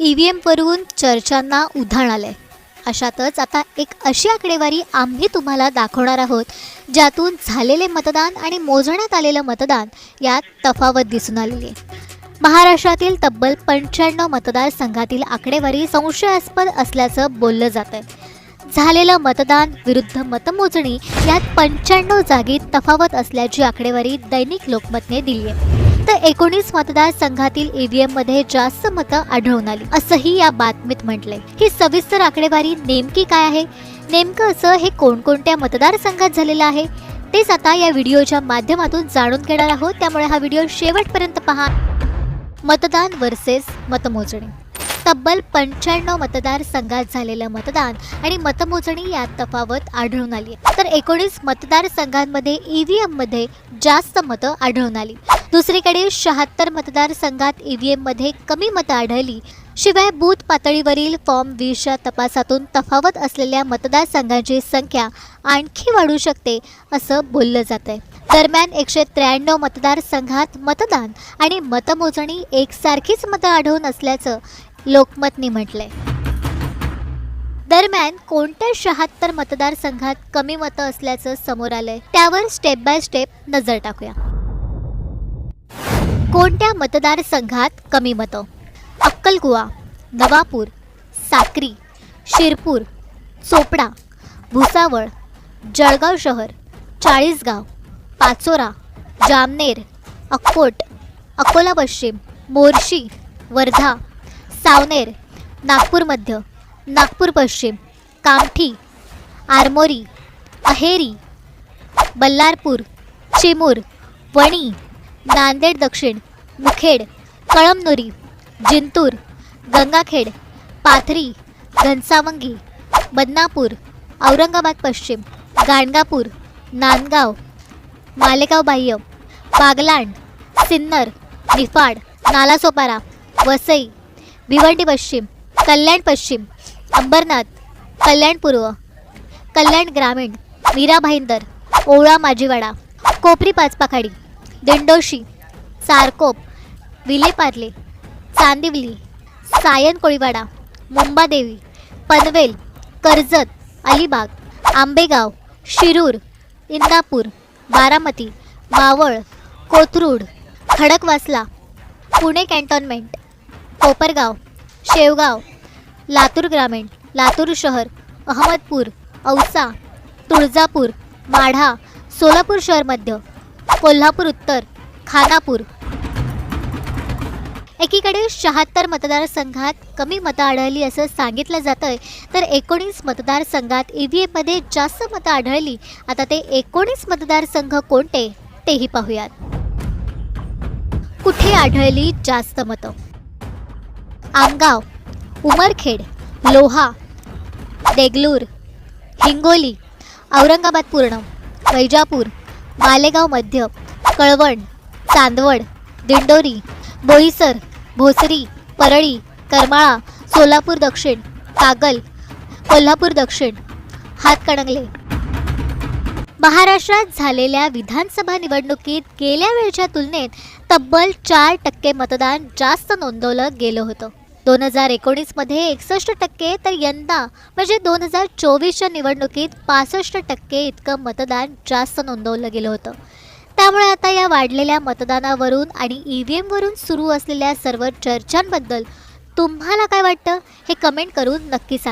E V एमवरून चर्चांना उधाण आलं आहे अशातच आता एक अशी आकडेवारी आम्ही तुम्हाला दाखवणार आहोत ज्यातून झालेले मतदान आणि मोजण्यात आलेलं मतदान यात तफावत दिसून आलेली आहे. महाराष्ट्रातील तब्बल पंच्याण्णव मतदारसंघातील आकडेवारी संशयास्पद असल्याचं बोललं जात आहे झालेलं मतदान विरुद्ध मतमोजणी यात पंच्याण्णव जागी तफावत असल्याची आकडेवारी दैनिक लोकमतने दिली आहे तर एकोणीस मतदारसंघातील ईव्हीएममध्ये जास्त मतं आढळून आली. असंही या बातमीत म्हटलंय. ही सविस्तर आकडेवारी नेमकी काय आहे? नेमकं असं हे कोणकोणत्या मतदारसंघात झालेलं आहे? तेच आता या व्हिडिओच्या माध्यमातून जाणून घेणार आहोत. त्यामुळे हा व्हिडिओ शेवटपर्यंत पहा. मतदान वर्सेस मतमोजणी. तब्बल पंच्याण्णव मतदारसंघात झालेलं मतदान आणि मतमोजणी यात तफावत आढळून आली आहे. तर एकोणीस मतदारसंघांमध्ये ई व्ही एममध्ये जास्त मतं आढळून आली. दुसरीकडे शहात्तर मतदारसंघात ई व्ही एममध्ये कमी मतं आढळली. शिवाय बूथ पातळीवरील फॉर्म वीसच्या तपासातून तफावत असलेल्या मतदारसंघांची संख्या आणखी वाढू शकते असं बोललं जात आहे दरम्यान एकशे त्र्याण्णव मतदारसंघात मतदान आणि मतमोजणी एकसारखीच मतं आढळून असल्याचं लोकमतने म्हटलंय. दरम्यान कोणत्या शहात्तर मतदारसंघात कमी मतं असल्याचं समोर आलंय त्यावर स्टेप बाय स्टेप नजर टाकूया. कोणत्या मतदारसंघात कमी मतं? अक्कलकुवा नवापूर साक्री शिरपूर चोपडा भुसावळ जळगाव शहर चाळीसगाव पाचोरा जामनेर अक्कोट अकोला पश्चिम मोर्शी वर्धा सावनेर नागपूर मध्य नागपूर पश्चिम कामठी आरमोरी अहेरी बल्लारपूर चिमूर वणी नांदेड दक्षिण मुखेड कळमनुरी जिंतूर गंगाखेड पाथरी घनसावंगी बदनापूर औरंगाबाद पश्चिम गाणगापूर नांदगाव मालेगाव बाह्य बागलांड सिन्नर निफाड नालासोपारा वसई भिवंडी पश्चिम कल्याण पश्चिम अंबरनाथ कल्याण पूर्व कल्याण ग्रामीण मीरा भाईंदर ओवळा माजीवाडा कोपरी पाचपाखाडी दिंडोशी सारकोप विलेपार्ले चांदिवली सायन कोळीवाडा मुंबादेवी पनवेल कर्जत अलिबाग आंबेगाव शिरूर इंदापूर बारामती मावळ कोथरूड खडकवासला पुणे कॅन्टॉनमेंट कोपरगाव शेवगाव लातूर ग्रामीण लातूर शहर अहमदपूर औसा तुळजापूर माढा सोलापूर शहर मध्य कोल्हापूर उत्तर खानापूर. एकीकडे शहात्तर मतदारसंघात कमी मतं आढळली असं सांगितलं जातंय तर एकोणीस मतदारसंघात ई व्ही एममध्ये जास्त मतं आढळली. आता ते एकोणीस मतदारसंघ कोणते तेही पाहूयात. कुठे आढळली जास्त मतं? आमगाव उमरखेड लोहा देगलूर हिंगोली औरंगाबाद पूर्ण वैजापूर. मालेगाव मध्य कळवण चांदवड दिंडोरी बोईसर भोसरी परळी करमाळा सोलापूर दक्षिण कागल कोल्हापूर दक्षिण. हातकणंगले महाराष्ट्रात झालेल्या विधानसभा निवडणुकीत गेल्या वेळच्या तुलनेत तब्बल चार टक्के मतदान जास्त नोंदवलं गेलं होतं. दोन हजार एकोणीसमध्ये एकसष्ट टक्के तर यंदा म्हणजे दोन हजार चोवीसच्या निवडणुकीत पासष्ट टक्के इतकं मतदान जास्त नोंदवलं गेलं होतं. त्यामुळे आता या वाढलेल्या मतदानावरून आणि ई व्ही एमवरून सुरू असलेल्या सर्व चर्चांबद्दल तुम्हाला काय वाटतं हे कमेंट करून नक्की सांगा.